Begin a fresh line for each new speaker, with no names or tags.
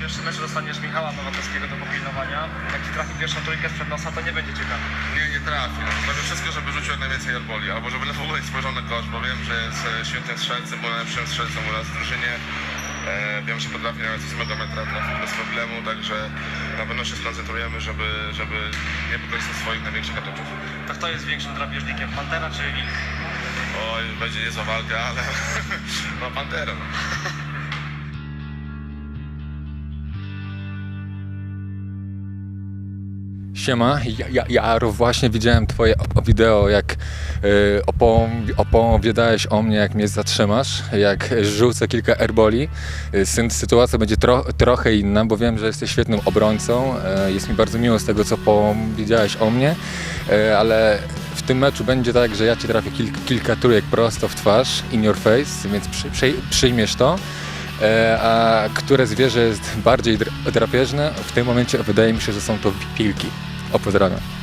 pierwszym meczu dostaniesz Michała Nowakowskiego do popilnowania. Jak ci trafi pierwszą trójkę sprzed nosa, to nie będzie ciekawe.
Nie, nie trafi. Zrobię wszystko, żeby rzucił jak najwięcej arboli, albo żeby w ogóle nie spojrzał na kosz, bo wiem, że jest e, świetnym strzelcem, bo najlepszym strzelcem u nas w drużynie. E, wiem, że potrafi nawet z mego metra trafić bez problemu, także na pewno się skoncentrujemy, żeby, żeby nie wykorzystać swoich największych atutów.
To kto jest większym drapieżnikiem, Pantera czy Wilk?
Oj, będzie niezła walka, ale no Pantera. No.
Siema, ja, ja, Jaro, właśnie widziałem twoje wideo, jak y, opowiadałeś o mnie, jak mnie zatrzymasz, jak rzucę kilka airboli. Y, sytuacja będzie tro- trochę inna, bo wiem, że jesteś świetnym obrońcą. Y, jest mi bardzo miło z tego, co powiedziałeś o mnie, y, ale w tym meczu będzie tak, że ja ci trafię kil- kilka trójek prosto w twarz, in your face, więc przy- przyj- przyjmiesz to. E, a które zwierzę jest bardziej dr- drapieżne? W tym momencie wydaje mi się, że są to wilki. O, pozdrawiam.